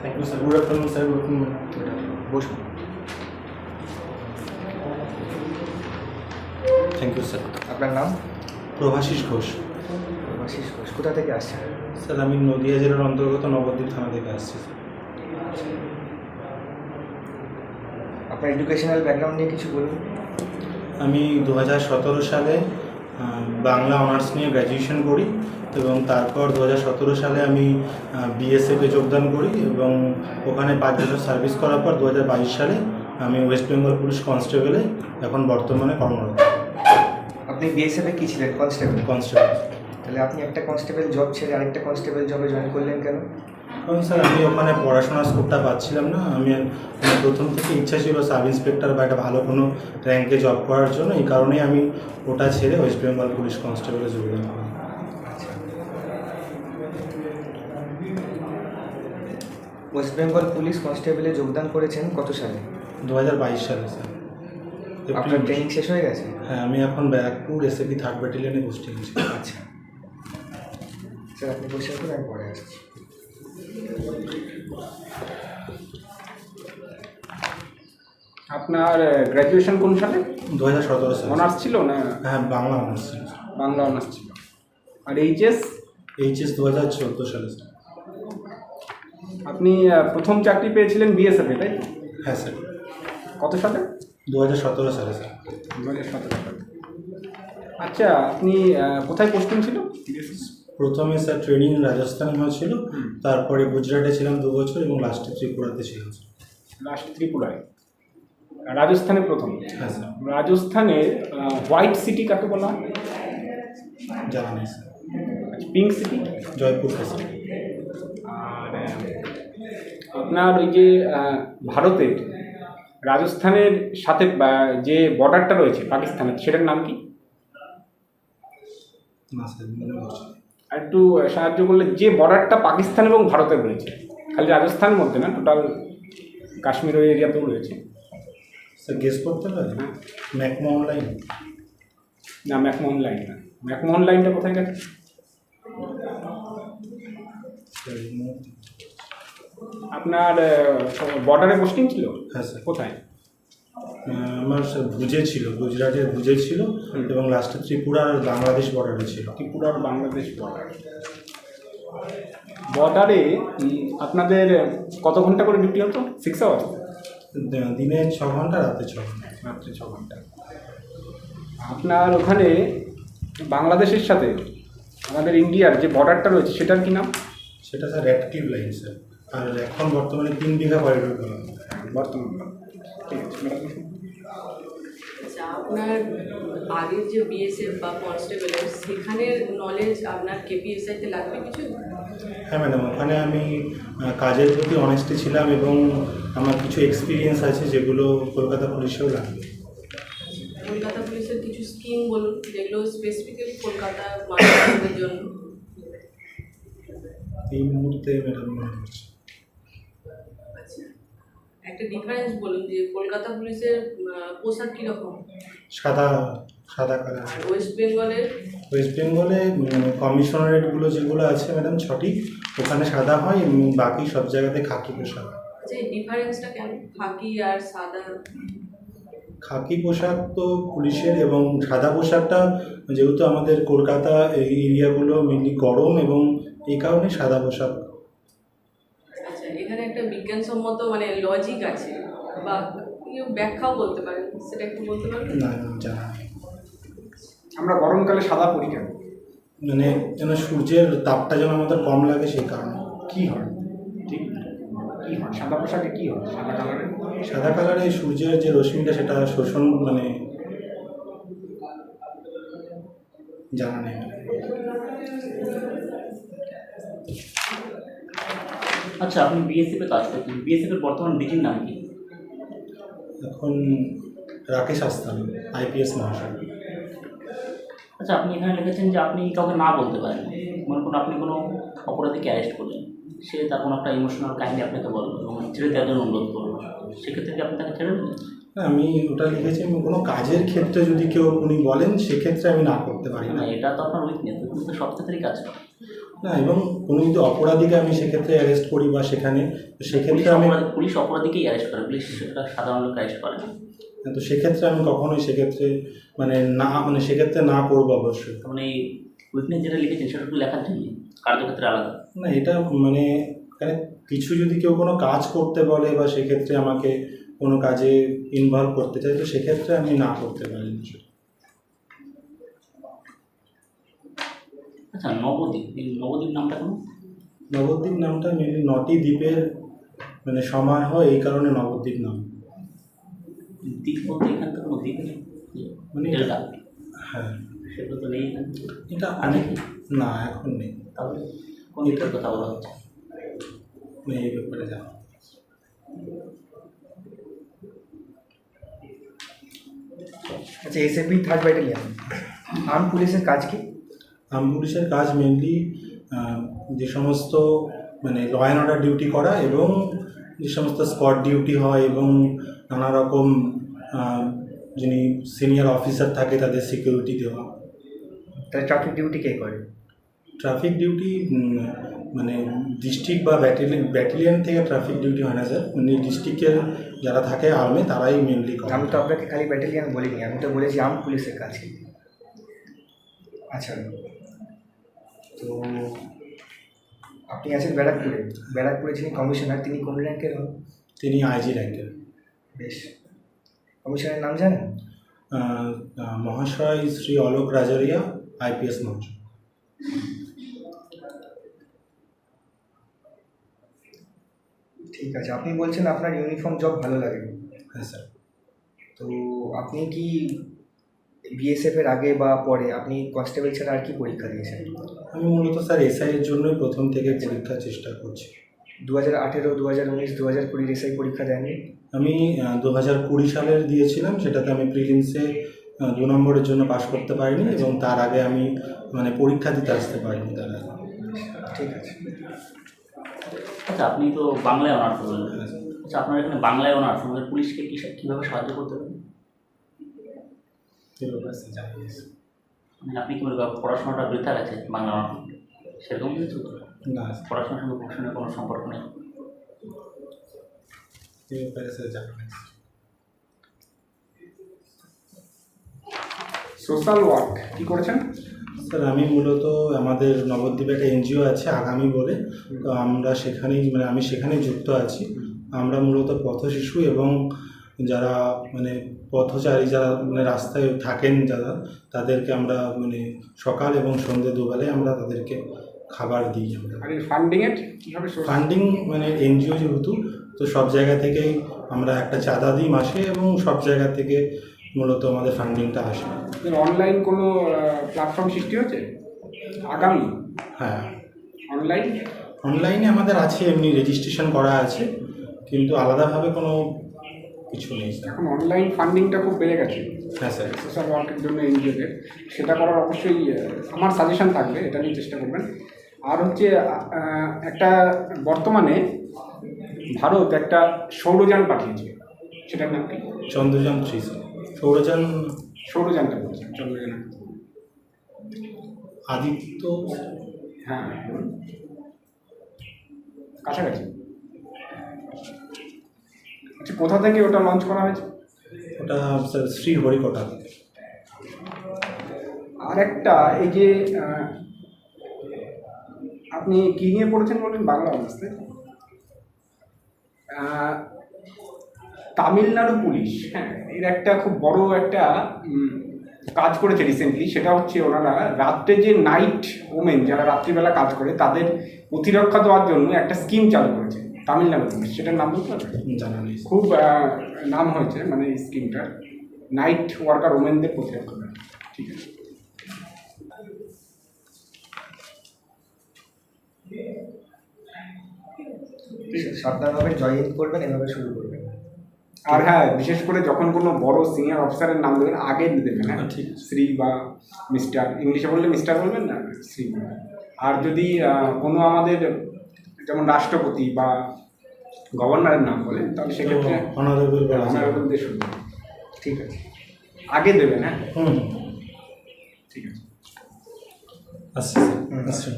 Thank you sir good afternoon sir good afternoon বসুন thank you sir আপনার নাম? প্রভাশিস ঘোষ। আশিস ঘোষ। কোথা থেকে আসছেন? স্যার আমি নদিয়া জেলার অন্তর্গত নবদ্বীপ থানা থেকে আসছি স্যার। আপনার এডুকেশনাল ব্যাকগ্রাউন্ড নিয়ে কিছু বলুন। আমি দু হাজার সতেরো সালে বাংলা অনার্স নিয়ে গ্র্যাজুয়েশন করি এবং তারপর দু হাজার সতেরো সালে আমি বিএসএফে যোগদান করি এবং ওখানে পাঁচ বছর সার্ভিস করার পর দু হাজার বাইশ সালে আমি ওয়েস্ট বেঙ্গল পুলিশ কনস্টেবলে এখন বর্তমানে কর্মরত। আপনি বিএসএফে কি ছিলেন? কনস্টেবল কনস্টেবল তাহলে আপনি একটা কনস্টেবল জব ছেড়ে আরেকটা কনস্টেবল জবে জয়েন করলেন কেন? কারণ স্যার আমি ওখানে পড়াশোনার স্কোপটা পাচ্ছিলাম না। আমি আমার প্রথম থেকে ইচ্ছা ছিল সাব ইন্সপেক্টর বা একটা ভালো কোনো র্যাঙ্কে জব করার জন্য। এই কারণেই আমি ওটা ছেড়ে ওয়েস্ট বেঙ্গল পুলিশ কনস্টেবলে যোগদান করি। ওয়েস্ট বেঙ্গল পুলিশ কনস্টেবলে যোগদান করেছেন কত সালে? দু হাজার বাইশ সালে স্যার আপনার ট্রেনিং শেষ হয়ে গেছে? হ্যাঁ আমি এখন ব্যারাকপুর এসএপি থার্ড ব্যাটালিয়নে পোস্টিং আছি আচ্ছা। স্যার আপনি করুন আমি পরে আসছি। আপনার গ্র্যাজুয়েশন কোন সালে? দু হাজার সতেরো সালে। অনার্স ছিল না? হ্যাঁ বাংলা অনার্স ছিল। বাংলা অনার্স ছিল। আর এইচএস এইচএস দু হাজার চোদ্দ সালে। স্যার আপনি প্রথম চাকরি পেয়েছিলেন বিএসএফে তাই? হ্যাঁ স্যার। কত সালে? দু হাজার সতেরো সালে স্যার। দু হাজার সতেরো সালে। আচ্ছা আপনি কোথায় পোস্টিং ছিল? প্রথমে স্যার ট্রেনিং রাজস্থানে হয়েছিল তারপরে গুজরাটে ছিলাম দু বছর এবং লাস্টে ত্রিপুরাতে ছিলাম লাস্ট ত্রিপুরায়। রাজস্থানে প্রথম। রাজস্থানে হোয়াইট সিটি কাকে বলা জানা নেই পিঙ্ক সিটি জয়পুর আর আপনার ওই যে ভারতের রাজস্থানের সাথে যে বর্ডারটা রয়েছে পাকিস্তানের সেটার নাম কি? একটু সাহায্য করলে যে বর্ডারটা পাকিস্তান এবং ভারতের রয়েছে খালি রাজস্থানের মধ্যে না টোটাল কাশ্মীর ওই এরিয়াতেও রয়েছে। স্যার গেস করতে পারে ম্যাকমোহন অনলাইন না ম্যাকমোহন অনলাইন না। ম্যাকমোহন লাইনটা কোথায় গেছে? আপনার বর্ডারে পোস্টিং ছিল? হ্যাঁ স্যার। কোথায়? আমার স্যার ভুজে ছিল গুজরাটে ভুজে ছিল এবং লাস্টে ত্রিপুরা আর বাংলাদেশ বর্ডারে ছিল। ত্রিপুরার বাংলাদেশ বর্ডার বর্ডারে আপনাদের কত ঘণ্টা করে ডিউটি হতো? সিক্স আওয়ার দিনে ছ ঘণ্টা রাতে ছ ঘণ্টা রাত্রে ছ ঘণ্টা। আপনার ওখানে বাংলাদেশের সাথে আমাদের ইন্ডিয়ার যে বর্ডারটা রয়েছে সেটার কি নাম? সেটা স্যার র্যাক্টিভ লাইন স্যার। আর এখন বর্তমানে তিন বিঘা করিডোর করা হয়। বর্তমান ঠিক আছে আচ্ছা আপনার আগের যে বিএসএফ বা কনস্টেবলের সেখানের নলেজ আপনার কেপিএসআইতে লাগবে কিছু? হ্যাঁ ম্যাডাম ওখানে আমি কাজের প্রতি অনেস্টি ছিলাম এবং আমার কিছু এক্সপিরিয়েন্স আছে যেগুলো কলকাতা পুলিশেও লাগবে কলকাতা পুলিশের কিছু স্কিম বলুন যেগুলো স্পেসিফিক্যালি কলকাতা মানুষদের জন্য? এই মুহূর্তে ম্যাডাম মনে করছি আচ্ছা একটা ডিফারেন্স বলুন যে কলকাতা পুলিশের পোশাক কীরকম? সাদা সাদা কালার ওয়েস্ট বেঙ্গলের ওয়েস্ট বেঙ্গলে কমিশনারেটগুলো যেগুলো আছে ম্যাডাম সঠিক ওখানে সাদা হয় বাকি সব জায়গাতে খাকি পোশাক। আচ্ছা ডিফারেন্সটা কেন খাকি আর সাদা? খাকি পোশাক তো পুলিশের এবং সাদা পোশাকটা যেহেতু আমাদের কলকাতা এই এরিয়াগুলো মেনলি গরম এবং এই কারণে সাদা পোশাক। আচ্ছা এখানে একটা বিজ্ঞানসম্মত মানে লজিক আছে। বা ব্যাখ্যাও বলতে পারেন সেটা একটু বলতে পারবেন? না জানা। আমরা গরমকালে সাদা পরি কেন? মানে যেন সূর্যের তাপটা যেন আমাদের কম লাগে সেই কারণে। কি হয়? ঠিক। কি হয়? সাদা পোশাকে কি হয়? সাদা কালারে? সাদা কালারে সূর্যের যে রশ্মিটা সেটা শোষণ মানে জানা নেই। আচ্ছা আপনি বিএসএফ এ কাজ করতেন বিএসএফ এর বর্তমান ডিজির নাম কি? এখন রাকেশ আস্তান আইপিএস মহাশয়। আচ্ছা আপনি এখানে লিখেছেন যে আপনি কাউকে না বলতে পারেন। মনে করুন আপনি কোনো অপরাধীকে অ্যারেস্ট করলেন। সে তার কোনো একটা ইমোশনাল কাহিনী আপনাকে বলল এবং ছেড়ে দেওয়ার জন্য অনুরোধ করল। সেক্ষেত্রে কি আপনি তাকে ছেড়ে দেবেন আমি ওটা লিখেছি আমি কোনো কাজের ক্ষেত্রে যদি কেউ উনি বলেন সেক্ষেত্রে আমি না করতে পারি না এটা তো আপনার উইকনেস তো সব ক্ষেত্রেই কাজ করে। না এবং কোনো যদি অপরাধীকে আমি সেক্ষেত্রে অ্যারেস্ট করি বা সেখানে তো সেক্ষেত্রে আমি পুলিশ অপরাধীকেই অ্যারেস্ট করে পুলিশ সেটা সাধারণ লোক অ্যারেস্ট করে। না তো সেক্ষেত্রে আমি কখনোই সেক্ষেত্রে মানে না মানে সেক্ষেত্রে না করব অবশ্যই। মানে এই উইটনেস যেটা লিখেছেন সেটা একটু লেখার জন্য কার্যক্ষেত্রে আলাদা। না এটা মানে এখানে কিছু যদি কেউ কোনো কাজ করতে বলে বা সেক্ষেত্রে আমাকে কোনো কাজে ইনভলভ করতে চায় তো সেক্ষেত্রে আমি না করতে পারি না সেটা। আচ্ছা নবদ্বীপ এই নবদ্বীপ নামটা কেন? নবদ্বীপ নামটা মেনলি নটি দ্বীপের মানে সমারোহ এই কারণে নবদ্বীপ নাম। দ্বীপ বলতে এখানে তো কোনো দ্বীপ নেই? মানে ডেল্টা। হ্যাঁ। সেগুলো তো নেই এটা অনেক না এখন নেই। তাহলে কোন দিকটার কথা বলা হচ্ছে? আমি এই ব্যাপারে জানি আচ্ছা এসএপি থার্ড ব্যাটালিয়ান আর্ম পুলিশের কাজ কি? আর্ম পুলিশের কাজ মেনলি যে সমস্ত মানে ল অ্যান্ড অর্ডার ডিউটি করা এবং যে সমস্ত স্পট ডিউটি হয় এবং নানা রকম যিনি সিনিয়র অফিসার থাকে তাদের সিকিউরিটি দেওয়া। তাহলে ট্রাফিক ডিউটি কে করে? ট্রাফিক ডিউটি মানে ডিস্ট্রিক্ট বা ব্যাটালিয়ন ব্যাটালিয়ন থেকে ট্রাফিক ডিউটি হয় না স্যার উনি ডিস্ট্রিক্টের যারা থাকে আর্মে তারাই মেনলি করে। আমি তো আপনাকে খালি ব্যাটালিয়ান বলিনি আমি তো বলেছি আর্ম পুলিশের কাজ কি আচ্ছা। তো আপনি আছেন ব্যারাকপুরে। ব্যারাকপুরে যিনি কমিশনার তিনি কোন র্যাঙ্কের হন? তিনি আইজি র্যাঙ্কের। বেশ। কমিশনের নাম জানেন? আহ, আহ, মহাশয় শ্রী অলোক রাজারিয়া আইপিএস মহাশয় ঠিক আছে আপনি বলছেন আপনার ইউনিফর্ম জব ভালো লাগে। হ্যাঁ স্যার। তো আপনি কি বিএসএফ এর আগে বা পরে আপনি কনস্টেবল ছাড়া আর কি পরীক্ষা দিয়েছেন? আমি মূলত স্যার এসআই এর জন্যই প্রথম থেকে পরীক্ষার চেষ্টা করছি। দু হাজার আঠেরো দু হাজার উনিশ দু হাজার কুড়ির এসআই পরীক্ষা দেননি? আমি দু হাজার কুড়ি সালের দিয়েছিলাম সেটাতে আমি প্রিলিমসে দু নম্বরের জন্য পাশ করতে পারিনি এবং তার আগে আমি মানে পরীক্ষা দিতে আসতে পারিনি তার আগে। ঠিক আছে। আচ্ছা আপনি তো বাংলায় অনার্স বললেন আচ্ছা আপনার এখানে বাংলায় অনার্স আমাদের পুলিশকে কি কীভাবে সাহায্য করতে পারেন এই ব্যাপারে স্যার জানি না। মানে আপনি কি করেন পড়াশোনাটা বৃথা গেছে বাংলা সেরকম কিছু না। পড়াশোনার সঙ্গে প্রফেশনের কোনো সম্পর্ক নেই? স্যার সোশ্যাল ওয়ার্ক কি করেছেন? স্যার আমি মূলত আমাদের নবদ্বীপে একটা এনজিও আছে আগামী বলে। তো আমরা সেখানেই মানে আমি সেখানেই যুক্ত আছি। আমরা মূলত পথ শিশু এবং যারা মানে পথচারী যারা মানে রাস্তায় থাকেন যারা তাদেরকে আমরা মানে সকাল এবং সন্ধ্যে দুবেলায় আমরা তাদেরকে খাবার দিই আমরা। source? ফান্ডিং মানে এনজিও যেহেতু তো সব জায়গা থেকেই আমরা একটা চাঁদা দিই মাসে এবং সব জায়গা থেকে মূলত আমাদের ফান্ডিংটা আসে। অনলাইন কোনো প্ল্যাটফর্ম সৃষ্টি হচ্ছে আগামী? হ্যাঁ। অনলাইন অনলাইনে আমাদের আছে এমনি রেজিস্ট্রেশন করা আছে কিন্তু আলাদাভাবে কোনো কিছু নেই এখন অনলাইন ফান্ডিংটা খুব বেড়ে গেছে। হ্যাঁ স্যার সোশ্যাল ওয়ার্কের জন্য এনজিওদের সেটা করার অবশ্যই আমার সাজেশন থাকবে এটা নিয়ে চেষ্টা করবেন। আর হচ্ছে একটা বর্তমানে ভারত একটা সৌরযান পাঠিয়েছে। সেটার নাম কি? চন্দ্রযান থ্রি সৌরযান সৌরযানটা বলছে চন্দ্রযান আদিত্য হ্যাঁ। কাছাকাছি। কোথা থেকে ওটা লঞ্চ করা হয়েছে? ওটা স্যার শ্রী হরিকটা। থেকে আর একটা এই যে আপনি কি নিয়ে পড়েছেন বললেন বাংলা অবস্থায় তামিলনাড়ু পুলিশ হ্যাঁ এর একটা খুব বড় একটা কাজ করেছে রিসেন্টলি সেটা হচ্ছে ওনারা রাত্রে যে নাইট ওমেন যারা রাত্রিবেলা কাজ করে তাদের প্রতিরক্ষা দেওয়ার জন্য একটা স্কিম চালু করেছে। তামিলনাড়ু সেটার নাম বলতে পারবেন? জানা নেই। খুব নাম হয়েছে মানে স্কিমটার নাইট ওয়ার্কার ওমেনদের করা ঠিক আছে। সাবধানভাবে জয়েন করবেন এভাবে শুরু করবেন। আর হ্যাঁ বিশেষ করে যখন কোনো বড় সিনিয়র অফিসারের নাম দেবেন আগে দেবেন হ্যাঁ? ঠিক শ্রী বা মিস্টার ইংলিশে বললে মিস্টার বলবেন না? শ্রী আর যদি কোনো আমাদের যেমন রাষ্ট্রপতি বা গভর্নরের নাম বলেন তাহলে সেক্ষেত্রে অনারেবল অনারেবল দিয়ে শুনবেন ঠিক আছে। আগে দেবেন হ্যাঁ? হুম। ঠিক আছে। আচ্ছা আচ্ছা